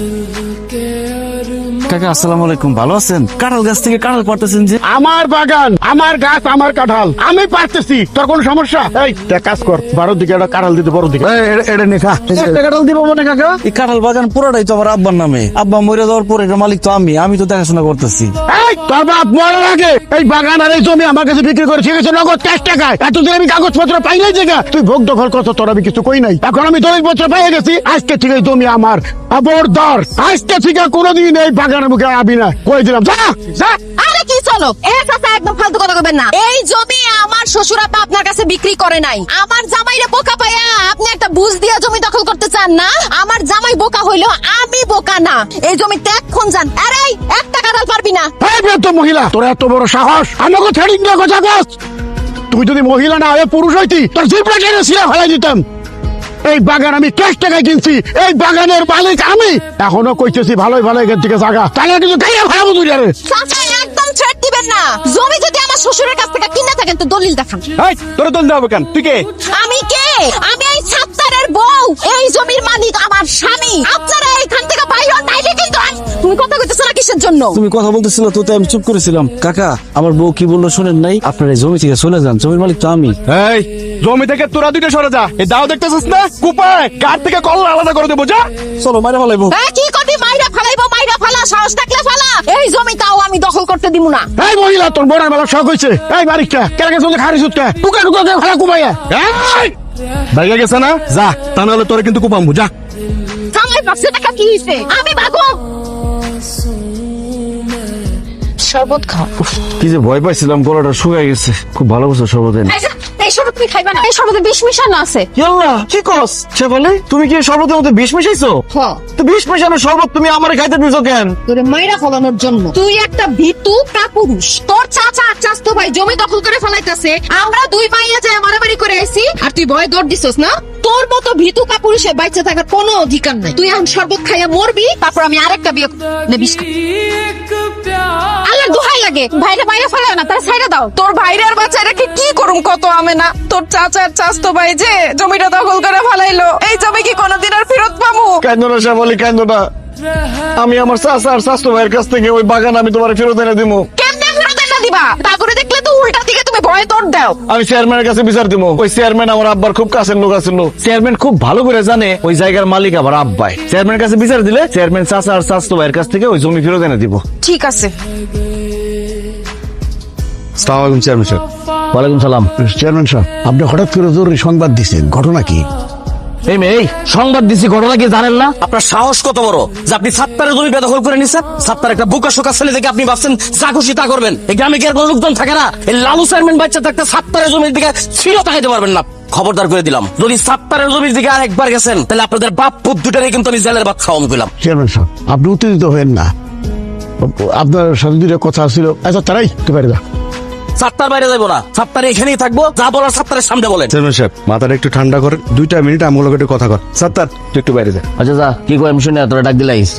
look at কাকা আসসালামু আলাইকুম। ভালো আছেন? কাঁঠাল গাছ থেকে কাঁঠাল পারতেছেন যে। আমার বাগান আমার গাছ আমার কাঁঠাল। আমি পারতেছি তোর কোন সমস্যা? এই তা কাজ কর। বারোর দিকে একটা কাঁঠাল দিতে বড় দিকে। এই, এটা- এটা নেখা একটা কাঁঠাল দিব মনে কাকা? এই কাঁঠাল বাগান পুরোটাই তো আমার আব্বার নামে। আব্বা মরে যাওয়ার পরে এটার মালিক তো আমি আমি তো দেখাশোনা করতেছি। এই তোর বাপ মরার আগে এই বাগান আর এই জমি আমার কাছে বিক্রি করে ঠিক আছে নগদ ক্যাশ টাকায়। এতদিন আমি কাগজপত্র পাই নাই জায়গা। তুই ভোগ দখল করছ তোর আমি কিছু কই নাই। এখন আমি দলিল পত্র পেয়ে গেছি। আজকে থেকে এই জমি আমার আবরদার আজকে থেকে কোনোদিন এই বাগানের মুখে আবি না কই দিলাম? যা! যা! আরে কি চলো? চাচা একদম ফালতু কথা কইবেন না। এই জমি আমার শ্বশুর আব্বা আপনার কাছে বিক্রি করে নাই। আমার জামাইরে বোকা পাইয়া আপনি একটা বুঝ দিয়া জমি দখল করতে চান না? আমার জামাই বোকা হইল আমি বোকা না। এই যান। আরে একটা কাঁঠাল পারবি না। বৃদ্ধ মহিলা তোর এত বড় সাহস? আমাকে ছেড়ে কথা তুই যদি মহিলা না হয়ে পুরুষ হইতি তোর টেনে ছিঁড়ে ফেলাই দিতাম। এই বাগান আমি ক্যাশ টাকায় কিনছি। এই বাগানের মালিক আমি। এখনও কইতেছি ভালোই ভালো এখান থেকে জায়গা তাহলে কিন্তু খাইয়া ফেলাবো তুই আরে চাচা একদম ছেড় দিবেন না। জমি যদি আমার শ্বশুরের কাছ থেকে কিনা থাকেন তো দলিল দেখান। এই তোর দলিল দেওয়া কেন? তুই কে? আমি কে? আমি এই ছাত্তারের বউ এই জমির মালিক আমার স্বামী। আপনারা এইখান থেকে বাইরে নাইলে কিন্তু তুমি কথা কইতেছো না কিসের জন্য? তুমি কথা বলতেছিল তো তাই আমি চুপ করেছিলাম। কাকা আমার বউ কি বলল শোনেন নাই? আপনার জমি থেকে চলে যান জমির মালিক তো আমি। এই জমি থেকে তোরা দুইটা সরে যা। এই দাও দেখতেছিস না? কুপায় কার থেকে কল আলাদা করে দেবো যা। চলো মারে ফেলাইবো। কি কবি মাইরা ফালাইবো মাইরা ফালা সাহস থাকলে ফালা। এই জমি তাও আমি দখল করতে দিব না। এই মহিলা তোর বড় বেলা শখ হয়েছে এই বাড়িটা কেন গেছে খারি সুতকে টুকা টুকা করে ফেলা কুমাইয়া ভাইয়া গেছে না? যা, তা নাহলে তোরা কিন্তু কুপাম্বু যা। আমি টাকা কি আমি ভাগো শরবত খাও। কি যে ভয় পাইছিলাম গলাটা শুকাই গেছে। খুব ভালো বছর সর্বদিন এই এই শরবত তুমি খাইবা না। এই শরবতে বিষ মিশানো আছে। ইয়াল্লা কি কস? সে বলে তুমি কি শরবতের মধ্যে বিষ মিশাইছো? হ্যাঁ তো বিষ মিশানো শরবত তুমি আমার খাইতে দিছো কেন? তোরে মাইরা ফলানোর জন্য। তুই একটা ভিতু কাপুরুষ। তোর চাচা আর চাচতো ভাই জমি দখল করে ফেলাইতেছে। আমরা দুই মাইয়া যায় মারামারি করে আইছি। আর তুই ভয় দৌড় দিছস না? তোর মতো ভিতু কাপুরুষে বাইচে থাকার কোনো অধিকার নাই। তুই এখন শরবত খাইয়া মরবি তারপর আমি আরেকটা বিয়ে নে বিষ খা। তার কি করুম কত আমি না? তোর চাচার ভাই যে জমিটা দখল করে এই জমি কি কোনোদিন আর ফেরত পাবো আমি আমার চাচা ভাইয়ের কাছ থেকে ওই বাগান আমি তোমার ফেরত এনে দিব দিবা। তা করে দেখলে তো উল্টা দিকে তুমি ভয়ে দৌড় দাও। আমি চেয়ারম্যানের কাছে বিচার দিব। ওই চেয়ারম্যান আমার আব্বার খুব কাছের লোক আছিল। চেয়ারম্যান খুব ভালো করে জানে ওই জায়গার মালিক আবার আব্বাই। চেয়ারম্যানের কাছে বিচার দিলে চেয়ারম্যান চাচা আর চাচতো ভাইয়ের কাছ থেকে ওই জমি ফেরত এনে দিব। ঠিক আছে। সালাম আলাইকুম চেয়ারম্যান সাহেব ওয়ালাইকুম সালাম। চেয়ারম্যান সাহেব আপনি হঠাৎ করে জরুরি সংবাদ দিচ্ছেন ঘটনা কি? এই মেয়ে সংবাদ দিছি ঘটনা কি জানেন না? আপনার সাহস কত বড়? যে আপনি সাত্তারের জমি বেদখল করে নিছেন? সাত্তার একটা বুকা শোকা ছেলে থেকে আপনি ভাবছেন যা খুশি তা করবেন। এই গ্রামে কি আর কোনো লোকজন থাকে না? এই লালু চেয়ারম্যান বাচ্চা থাকতে সাত্তারের জমির দিকে ছিল তাকাইতে পারবেন না। খবরদার করে দিলাম যদি সাত্তারের জমির দিকে আর একবার গেছেন তাহলে আপনাদের বাপ পুত দুটারে কিন্তু আমি জেলের ভাত খাওয়াম দিলাম চেয়ারম্যান সাহেব আপনি উত্তেজিত হবেন না। আপনার সাথে দুটো কথা ছিল। আচ্ছা তারাই পারে যা সাত্তার বাইরে যাব না। সাতটার এখানেই থাকব যা বলার সাতটারের সামনে বলেন। চেয়ারম্যান সাহেব মাথাটা একটু ঠান্ডা করেন দুইটা মিনিট আমগুলোকে একটু কথা কর। সাতটার একটু বাইরে যা। আচ্ছা যা কি কয় আমি শুনে তোরা ডাক দিলাইস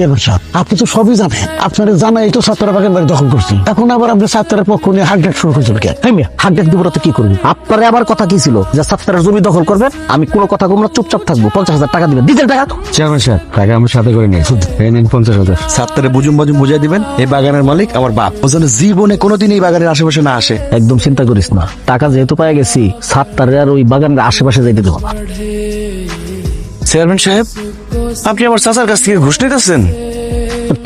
চেয়ারম্যান সাহেব আপনি তো সবই জানেন। আপনারা জানাই তো সাতটা বাগান বাড়ি দখল করছি। এখন আবার আপনি সাতটার পক্ষ নিয়ে হাক ডাক শুরু করেছেন কেন? হ্যাঁ ডাক দিব তো কি করবি আপনারে আবার কথা কি ছিল? যে সাত্তারের জমি দখল করবেন আমি কোনো কথা কম না চুপচাপ থাকব পঞ্চাশ হাজার টাকা দিবেন। ডিজেল টাকা চেয়ারম্যান সাহেব টাকা আমার সাথে করে নিয়ে এই নিন পঞ্চাশ হাজার। সাত্তারে বুজুম বাজুম বুঝাই দিবেন এই বাগানের মালিক আমার বাপ। ও যেন জীবনে কোনোদিন এই বাগানের আশেপাশে না আসে। একদম চিন্তা করিস না। টাকা যেহেতু পাই গেছি সাতটারে আর ওই বাগানের আশেপাশে যাইতে দেবো না। চেয়ারম্যান সাহেব আপনি আমার চাচার কাছ থেকে ঘুষ নিতেছেন?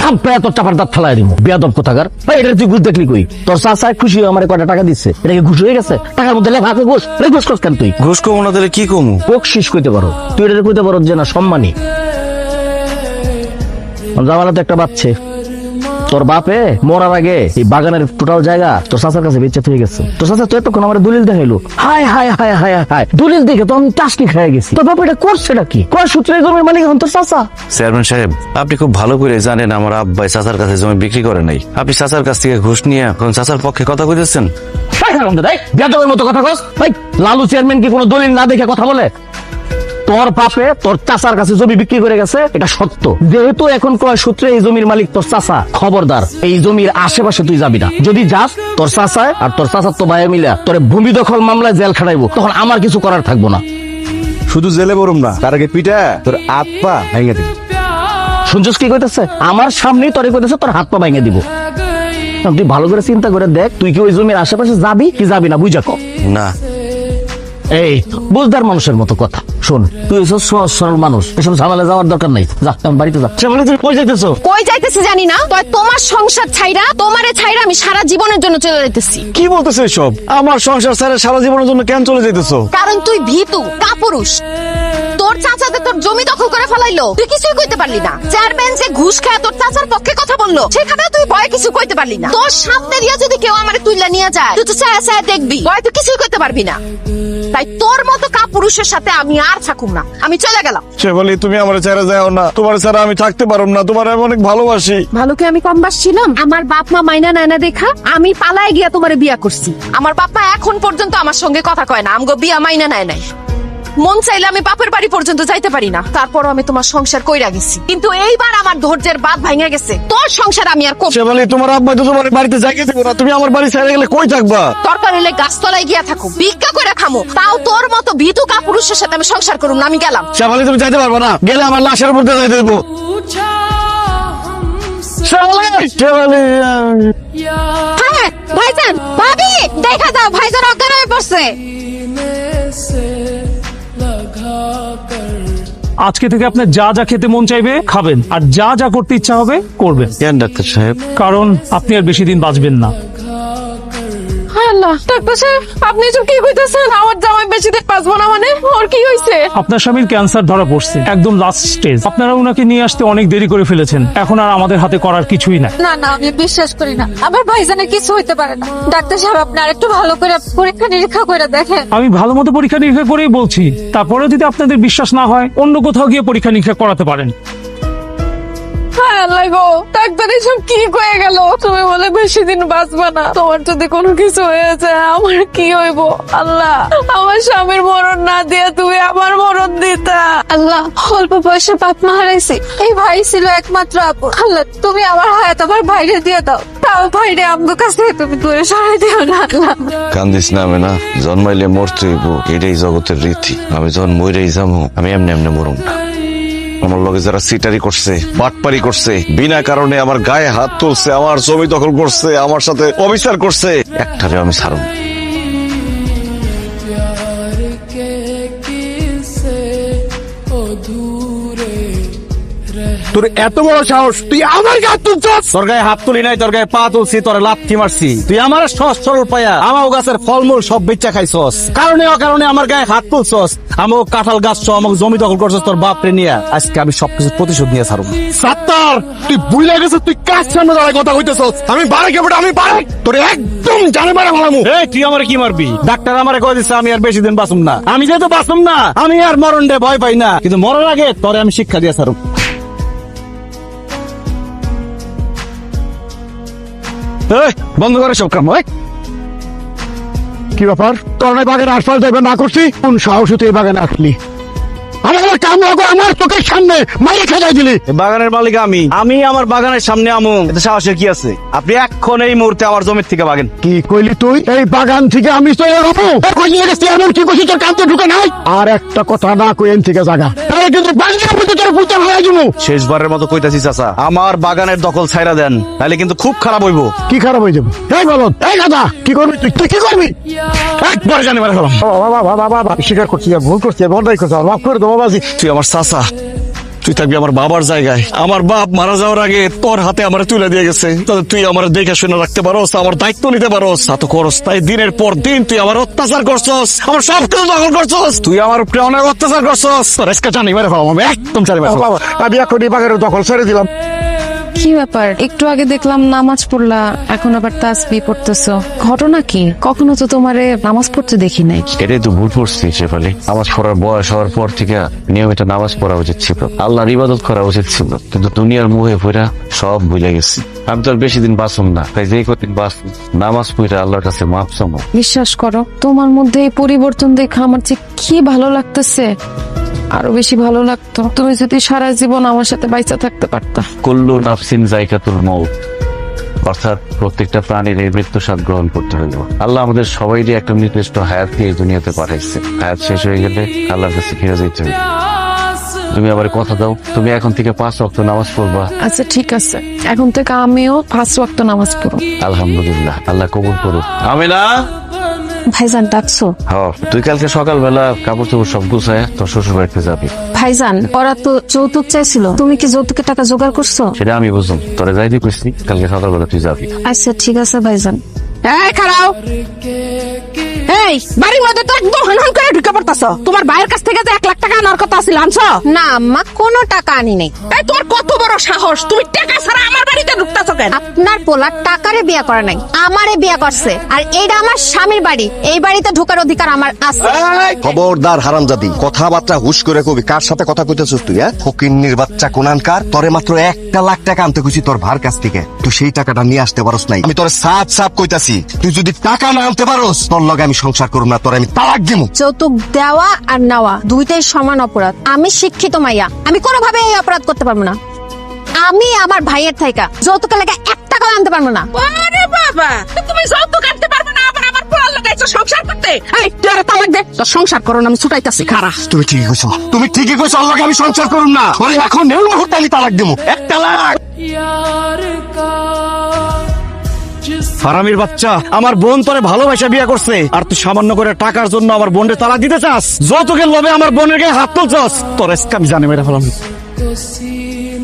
থাপ্পে তোর চাপার দাঁত ফেলাই দিব বিয়াদব কোথাকার। ভাই এটা তুই ঘুষ দেখলি কই? তোর চাচা খুশি আমার কয়টা টাকা দিচ্ছে? এটা কি ঘুষ হয়ে গেছে? টাকার মধ্যে লেখা আছে ঘুষ। রে ঘুষ করছ কেন তুই? ঘুষ কমো না দিলে কি কমু বকশিস কইতে পারো। তুই এটা কইতে পারো যে না সম্মানী। জামালা একটা বাচ্চে। তোর বাপে মরার আগে এই বাগানের টোটাল জায়গা তোর চাচার কাছে বেচে হয়ে গেছে। তোর চাচা তো এতক্ষণ আমার দলিল দেখাইলো। হায় হায় হায় হায় হায় দলিল দেখে তো আমি টাসকি খেয়ে গেছি। তোর বাপ এটা করছেটা কি কয় সূত্রে জমির মালিক এখন তোর চাচা? চেয়ারম্যান সাহেব আপনি খুব ভালো করে জানেন আমার আব্বাই চাচার কাছে জমি বিক্রি করে নাই। আপনি চাচার কাছ থেকে ঘুষ নিয়ে এখন চাচার পক্ষে কথা কইতেছেন? বেদবের মতো কথা কস। ভাই লালু চেয়ারম্যান কি কোনো দলিল না দেখে কথা বলে? তোর পাপে তোর চাচার কাছে জমি বিক্রি করে গেছে এটা সত্য। যেহেতু এখন ক্রয় সূত্রে এই জমির মালিক তোর চাচা খবরদার। এই জমির আশেপাশে তুই যাবি না। যদি যাস তোর চাচায় আর তোর চাচার তো ভাইয়া মিলা তোর ভূমি দখল মামলায় জেল খাটাইবো তখন আমার কিছু করার থাকব না। শুধু জেলে বরুম না তার আগে পিঠা তোর আত পা ভেঙে দিবি। শুনছস কি কইতেছে? আমার সামনেই তরে কইতেছে তোর হাত পা ভেঙে দিব। তুই ভালো করে চিন্তা করে দেখ তুই কি ওই জমির আশেপাশে যাবি কি যাবি না বুঝা না। এই বুঝদার মানুষের মতো কথা। শোন তুই সহজ সরল মানুষ। এসব ঝামেলা যাওয়ার দরকার নাই। যা আমার বাড়িতে যা। বলে তুই কই যাইতেছো? কই যাইতেছি জানি না তয় তোমার সংসার ছাইরা তোমারে ছাইরা আমি সারা জীবনের জন্য চলে যাইতেছি। কি বলতেছো এসব? আমার সংসার ছেড়ে সারা জীবনের জন্য কেন চলে যাইতেছো? কারণ তুই ভীতু কাপুরুষ। তোর চাচাতে তোর জমি দখল করে ফেলাইলো তুই কিছুই কইতে পারলি না। চেয়ারম্যান যে ঘুষ খায় তোর চাচার পক্ষে কথা বলল সেখানে তুই ভয় কিছু কইতে পারলি না। তোর সামনে দিয়ে যদি কেউ আমারে তুইলা নিয়ে যায় তুই তো চায়া চায়া দেখবি ভয় তুই কিছুই কইতে পারবি না। তাই তোর মতো কাপুরুষের সাথে আমি আর থাকুম না। আমি চলে গেলাম। শেফালি তুমি আমার ছেড়ে যাও না। তোমার ছাড়া আমি থাকতে পারব না। তোমার আমি অনেক ভালোবাসি। ভালো কি আমি কম বাসছিলাম। আমার বাপ মা মাইনা নায়না দেখা আমি পালায় গিয়া তোমারে বিয়া করছি। আমার বাপ মা এখন পর্যন্ত আমার সঙ্গে কথা কয় না। আমগো বিয়া মাইনা নাই নাই। মন চাইলে আমি বাপের বাড়ি পর্যন্ত যাইতে পারি না। তারপরও আমি তোমার সংসার কইরা গেছি। কিন্তু এইবার আমার ধৈর্যের বাদ ভাঙা গেছে। তোর সংসার আমি আর করব শেফালি তোমার আব্বা তো তোমার বাড়িতে যাইতে দেবো না। তুমি আমার বাড়ি ছেড়ে গেলে কই থাকবা? দরকার হলে গাছতলায় গিয়া থাকো ভিক্ষা করে খামো। তাও তোর মতো ভীতু কাপুরুষের সাথে আমি সংসার করুম না আমি গেলাম। শেফালি তুমি যাইতে পারব না। গেলে আমার লাশের মধ্যে যাইতে দেবো। শেফালি শেফালি হ্যাঁ ভাইজান ভাবি! দেখা দাও ভাইজান অজ্ঞান হয়ে পড়ছে। আজকে থেকে আপনার যা যা খেতে মন চাইবে খাবেন। আর যা যা করতে ইচ্ছা হবে করবেন। কেন ডাক্তার সাহেব। কারণ আপনি আর বেশি দিন বাঁচবেন না। আল্লাহ ডাক্তার সাহেব আপনি কি কইতেছেন? আমার জামাই বেশি দিন বাঁচবো না মানে? ওর কি আপনার স্বামীর ক্যান্সার ধরা পড়ছে একদম লাস্ট স্টেজ আপনারা নিয়ে আসতে অনেক দেরি করে ফেলেছেন। এখন আর আমাদের হাতে করার কিছুই নাই। না না আমি বিশ্বাস করি না। আমার ভাইজানের কিছু হইতে পারে না। ডাক্তার সাহেব আপনি আরেকটু ভালো করে পরীক্ষা নিরীক্ষা করে দেখেন। আমি ভালো মতো পরীক্ষা নিরীক্ষা করেই বলছি তারপরে যদি আপনাদের বিশ্বাস না হয় অন্য কোথাও গিয়ে পরীক্ষা নিরীক্ষা করাতে পারেন। হ্যাঁ আল্লাহ গো ডাক্তার এসব কি কয়ে গেল? তুমি বলে বেশি দিন বাঁচবা না। তোমার যদি কোনো কিছু হয়েছে আমার কি হইব? আল্লাহ আমার স্বামীর মরণ না দিয়ে তুমি আমার মরণ দিতা। আল্লাহ অল্প বয়সে বাপ মা হারাইছি। এই ভাই ছিল একমাত্র আপু। আল্লাহ তুমি আমার হায়াত আমার ভাইরে দিয়ে দাও। তাও ভাইরে আমগো কাছে তুমি দূরে সরাই দিও না আল্লাহ। কান্দিস না আমি না জন্মাইলে মরতে হইব এটাই জগতের রীতি। আমি যখন মরেই যাব আমি এমনি এমনি মরুম না। আমার লগে যারা সিটারি করছে, বাটপারি করছে, বিনা কারণে আমার গায়ে হাত তুলছে, আমার জমি দখল করছে, আমার সাথে অবিচার করছে একটারে আমি ছাড়ব তোর এত বড় সাহস তুই আমার গাছ তুলছস? তোর গায়ে হাত তুলি নাই তোর গায়ে পা তুলছি তোর লাথি মারছি। তুই আমার সহজ সরল পায়া আমার গাছের ফলমূল সব বেচা খাইছস। কারণে অকারণে আমার গায়ে হাত তুলছস আমার কাঁঠাল গাছ সহ আমাকে জমি দখল করছস তোর বাপরে নিয়ে। আজকে আমি সবকিছু প্রতিশোধ নিয়ে ছাড়ব। সাত্তার তুই বুঝলে গেছিস তুই কাজ সামনে দাঁড়ায় কথা কইতেছস? আমি বাড়ি কে আমি বাড়ি। তোর একদম জানে বাড়া ভালামু এই তুই আমার কি মারবি? ডাক্তার আমারে কয়ে দিছে আমি আর বেশি দিন বাঁচুম না। আমি যেহেতু বাঁচুম না আমি আর মরণ রে ভয় পাই না। কিন্তু মরার আগে তোরে আমি শিক্ষা দিয়ে ছাড়ব বন্ধ করে সব কাম কি ব্যাপার? তোর বাগানে আশপাশ যাইবে না করছি? কোন সাহসে তুই বাগানে আসলি আমার আমার কাম আমার চোখের সামনে মাইরে খেলাই দিলি। বাগানের মালিক আমি। আমি আমার বাগানের সামনে আমু এতে সাহসের কি আছে? আপনি এখন এই মুহূর্তে আমার জমির থেকে বাগেন। কি কইলি তুই? এই বাগান থেকে আমি এমন কি কইছি তোর কান্তে ঢুকে নাই। আর একটা কথা না কই থেকে জায়গা তাহলে কিন্তু বাগানের মধ্যে তোর পুঁতে যাব শেষবারের মতো কইতাছি চাচা। আমার বাগানের দখল ছাইরা দেন তাহলে কিন্তু খুব খারাপ হইব। কি খারাপ হয়ে যাবে? এই বলো এই কি করবি তুই? তুই কি করবি? একবার জানি মারা ফেলাম বাবা বাবা বাবা স্বীকার করছি ভুল করছি মাফ করে দেবো বাবাজি। তুই আমার চাচা। তুই থাকবি আমার বাবার জায়গায়। আমার বাপ মারা যাওয়ার আগে তোর হাতে আমার তুলে দিয়ে গেছে। তুই আমার দেখে শুনে রাখতে পারোস, আমার দায়িত্ব নিতে পারোস। তা তো তাই দিনের পর দিন তুই আমার অত্যাচার করছস, আমার সব কিছু দখল করছস। তুই আমার উপরে অনেক অত্যাচার করছস। তোর আজকে জানি মেরে আমি একদম জানি আমি বাগানের দখল ছেড়ে দিলাম। কি ব্যাপার? একটু আগে দেখলাম নামাজ পড়লা এখন আবার তাসবি পড়তেছো। ঘটনা কি? কখনো তো তোমারে নামাজ পড়তে দেখি নাই। এটাই তো ভুল করছি শেফালি। নামাজ পড়ার বয়স হওয়ার পর থেকে নিয়মিত নামাজ পড়া উচিত ছিল। আল্লাহর ইবাদত করা উচিত ছিল। কিন্তু দুনিয়ার মুহে পড়া সব ভুলে গেছি। আমি তো আর বেশি দিন বাঁচুম না। তাই যেই কদিন বাঁচুম নামাজ পড়া আল্লাহর কাছে মাপ চামো বিশ্বাস করো তোমার মধ্যে এই পরিবর্তন দেখে আমার যে কি ভালো লাগতেছে। আরও বেশি ভালো লাগতো। তুমি যদি সারা জীবন আমার সাথে বাইচা থাকতে পারতা। কুল্লু নাফসিন জায়কাতুল মৌত অর্থাৎ প্রত্যেকটা প্রাণীর এই মৃত্যু স্বাদ গ্রহণ করতে হইল। আল্লাহ আমাদের সবাইরই একটা নির্দিষ্ট হায়াতকে এই দুনিয়াতে পাঠাইছে। হায়াত শেষ হয়ে গেলে আল্লাহর কাছে ফিরে যেতে হবে তুমি আবার কথা দাও। তুমি এখন থেকে পাঁচ রক্ত নামাজ পড়বা। আচ্ছা ঠিক আছে। এখন থেকে আমিও পাঁচ ওয়াক্ত নামাজ পড়ো আলহামদুলিল্লাহ। আল্লাহ কবুল করুক। আমি না ভাইজান ডাকছো? হ্যাঁ তুই কালকে সকালবেলা কাপড় চোপড় সব গুছায় তোর শ্বশুর বাড়িতে যাবি। ভাইজান ওরা তো যৌতুক চাইছিল। তুমি কি যৌতুকের টাকা জোগাড় করছ? সেটা আমি বুঝলাম তোরে যাই দিয়ে কালকে সকালবেলা তুই যাবি। আচ্ছা ঠিক আছে ভাইজান। এই খারাও। এই বাড়ির মধ্যে তো একদম হনহন করে ঢুকে পড়তাছ। তোমার ভাইয়ের কাছ থেকে যে এক লাখ টাকা আনার কথা আনছো? না আম্মা কোনো টাকা আনি নাই। এই তোর কত বড় সাহস? তুমি টাকা ছাড়া আমার বাড়িতে ঢুকতাছ কেন? আপনার পোলা টাকারে বিয়া করে নাই আমারে বিয়া করছে। আর এইটা আমার স্বামীর বাড়ি এই বাড়িতে ঢোকার অধিকার আমার আছে। খবরদার হারামজাদি কথাবার্তা হুশ করে কবি কার সাথে কথা কইতেছিস তুই হ্যাঁ? ফকিন্নির বাচ্চা কোনানকার তোরে মাত্র একটা লাখ টাকা আনতে খুশি তোর ভার কাছ থেকে। তুই সেই টাকাটা নিয়ে আসতে পারস নাই। আমি তোর সাপ সাপ কইতাছি। তুই যদি টাকা না আনতে পারস তোর লগে আমি সংসার করুম না তোর আমি তালাক দিমু। যৌতুক দেওয়া আর নেওয়া দুইটাই সমান অপরাধ। আমি শিক্ষিত মাইয়া আমি কোনোভাবে এই অপরাধ করতে পারব না। আমি আমার ভাইয়ের থাইকা যৌতুকের লেগে এক টাকাও আনতে পারব না। আরে বাবা তুমি যৌতুক আনতে পারবে না আবার আমার পোড়ার লাগাইছো সংসার করতে? এই তুই আর তালাক দে তোর সংসার করো না আমি ছুটাইতাছি খারা তুমি ঠিকই কইছো তুমি ঠিকই কইছো লগে আমি সংসার করুম না। ওরে এখন এই মুহূর্তে আমি তালাক দিমু একটা লাখ হারামির বাচ্চা আমার বোন তোরে ভালোবাসা বিয়ে করছে। আর তুই সামান্য করে টাকার জন্য আমার বোনের তালাক দিতে চাস? যৌতুকের লোভে আমার বোনের গায়ে হাত তুলছস? তোর আমি জানি মেরে ফেলাম।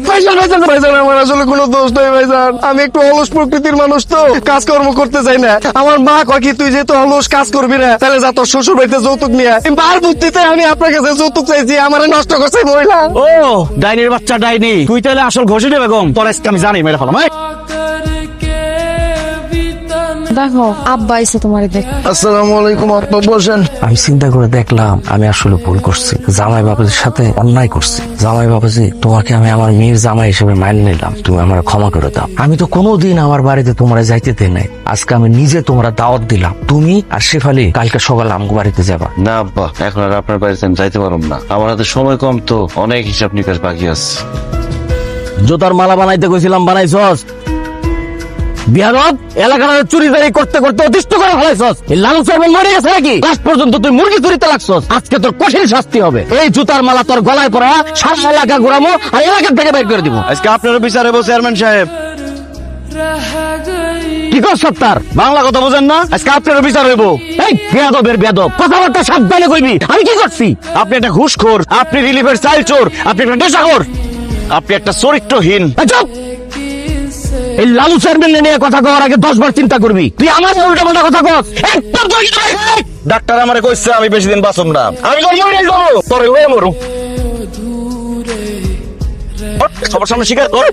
ভাইজান ভাইজান ভাইজান আমার আসলে কোনো দোষ নেই ভাইজান। আমি একটু অলস প্রকৃতির মানুষ তো কাজকর্ম করতে চাই না। আমার মা কয় কি তুই যেহেতু অলস কাজ করবি না তাহলে যা তোর শ্বশুর বাড়িতে যৌতুক নিয়ে আয়। বার বুদ্ধিতে আমি আপনার কাছে যৌতুক চাইছি আমার নষ্ট করছে মহিলা। ও ডাইনির বাচ্চা ডাইনি। তুই তাহলে আসল ঘষে বেগম। তোর আজকে আমি জানি মেরে ফেলাম। দেখো আব্বা এসে তোমার দেখ। আসসালামু আলাইকুম আপা বসেন। আমি চিন্তা করে দেখলাম আমি আসলে ভুল করছি। জামাই বাবাজির সাথে অন্যায় করছি। জামাই বাবাজি তোমাকে আমি আমার মেয়ের জামাই হিসেবে মাইনে নিলাম। তুমি আমার ক্ষমা করে দাও। আমি তো কোনোদিন আমার বাড়িতে তোমরা যাইতে দেই নাই। আজকে আমি নিজে তোমরা দাওয়াত দিলাম। তুমি আর শেফালি কালকে সকালে আমগো বাড়িতে যাবা। না আব্বা এখন আর আপনার বাড়িতে আমি যাইতে পারব না। আমার হাতে সময় কম তো অনেক হিসাব নিকাশ বাকি আছে। জুতার মালা বানাইতে কইছিলাম বানাইছস? বিহারত এলাকার করতে করতে অতিষ্ঠ করে ফেলাইছস। এই লালু সাহেব মরে গেছে নাকি? লাস্ট পর্যন্ত তুই মুরগি চুরিতে লাগছস। আজকে তোর কঠিন শাস্তি হবে। এই জুতার মালা তোর গলায় পরা সারা এলাকা ঘুরামো আর এলাকা থেকে বের করে দিব। আজকে আপনার বিচারে বসে চেয়ারম্যান সাহেব। কি কর সত্তার বাংলা কথা বোঝেন না? আজকে আপনার বিচার হইব। এই বেয়াদবের বেয়াদব কথাবার্তা সাবধানে কইবি। আমি কি করছি? আপনি একটা ঘুষখোর আপনি রিলিফের চাইল চোর আপনি একটা নেশাখোর। আপনি একটা চরিত্রহীন। চুপ! এই লালু চেয়ারম্যান নিয়ে কথা কওয়ার আগে দশ বার চিন্তা করবি। তুই আমার উল্টা পাল্টা কথা কস। একদম ডাক্তার আমারে কইছে আমি বেশি দিন বাঁচব না। আমি মরে যাব তোর মরু? সবার সামনে স্বীকার কর।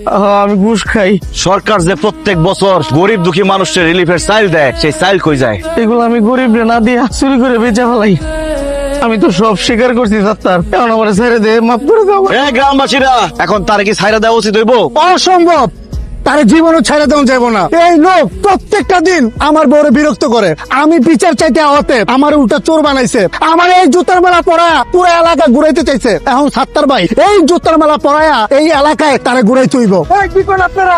আমি ঘুষ খাই। সরকার যে প্রত্যেক বছর গরিব দুঃখী মানুষের রিলিফের চাইল দেয় সেই চাইল কই যায়? এগুলো আমি গরিব না দিয়া চুরি করে বেচা ফেলাই। আমি তো সব স্বীকার করছি সত্তার এখন আমার ছেড়ে দে মাফ করে দাও। এ গ্রামবাসীরা এখন তার কি ছাইরা দেওয়া উচিত হইব? অসম্ভব! তার জীবনও ছেড়ে দেওয়া যাব না। এই লোক প্রত্যেকটা দিন আমার বউরে বিরক্ত করে। আমি বিচার চাইতে আওয়াতে আমার উল্টা চোর বানাইছে। আমার এই জুতার মেলা পড়া পুরো এলাকা ঘুরাইতে চাইছে। এখন সাত্তার ভাই এই জুতার মেলা পড়ায়া এই এলাকায় তারে ঘুরাই চইব। কি করেন আপনারা।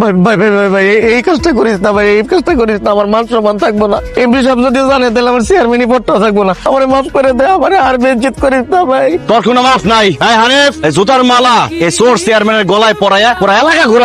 ভাই ভাই ভাই ভাই ভাই এই- কাজটা করিস না ভাই এই কাজটা করিস না আমার মান সম্মান থাকব না। এমপি সাহেব যদি জানে তাহলে আমার চেয়ারম্যানই পট্টা থাকব না। আমার মাফ করে দে আমার আর বেঞ্চিত করিস না ভাই। তোর কোনো মাফ নাই। এই হানিফ জুতার মালা এই সোর চেয়ারম্যানের গলায় পরায়া পুরা এলাকা ঘোরা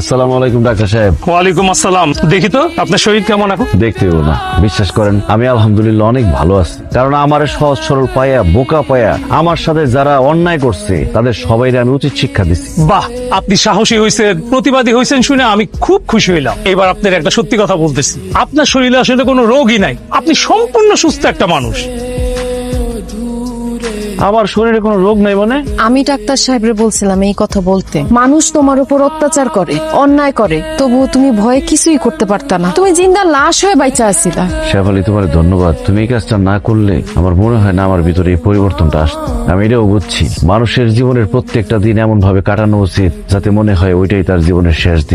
আসসালামু আলাইকুম ডাক্তার সাহেব। ওয়ালাইকুম আসসালাম। দেখি তো আপনার শরীর কেমন এখন? দেখতে না বিশ্বাস করেন আমি আলহামদুলিল্লাহ অনেক ভালো আছি। কারণ আমার সহজ সরল পায়া বোকা পায়া আমার সাথে যারা অন্যায় করছে তাদের সবাই আমি উচিত শিক্ষা দিচ্ছি বাহ আপনি সাহসী হয়েছেন প্রতিবাদী হয়েছেন শুনে আমি খুব খুশি হইলাম। এবার আপনার একটা সত্যি কথা বলতেছি। আপনার শরীরে আসলে কোনো রোগই নাই। আপনি সম্পূর্ণ সুস্থ একটা মানুষ। আমার শরীরে কোনো রোগ নাই মানে? আমি ডাক্তার সাহেবরে বলছিলাম এই কথা বলতে। মানুষ তোমার উপর অত্যাচার করে অন্যায় করে তবুও তুমি ভয়ে কিছুই করতে পারতা না। তুমি জিন্দা লাশ হয়ে বাইচা আসিলা শেফালি তোমার ধন্যবাদ। তুমি এই কাজটা না করলে আমার মনে হয় না আমার ভিতরে এই পরিবর্তনটা আসত। আমি এটাও বুঝছি। মানুষের জীবনের প্রত্যেকটা দিন এমন ভাবে কাটানো উচিত যাতে মনে হয় ওইটাই তার জীবনের শেষ দিন।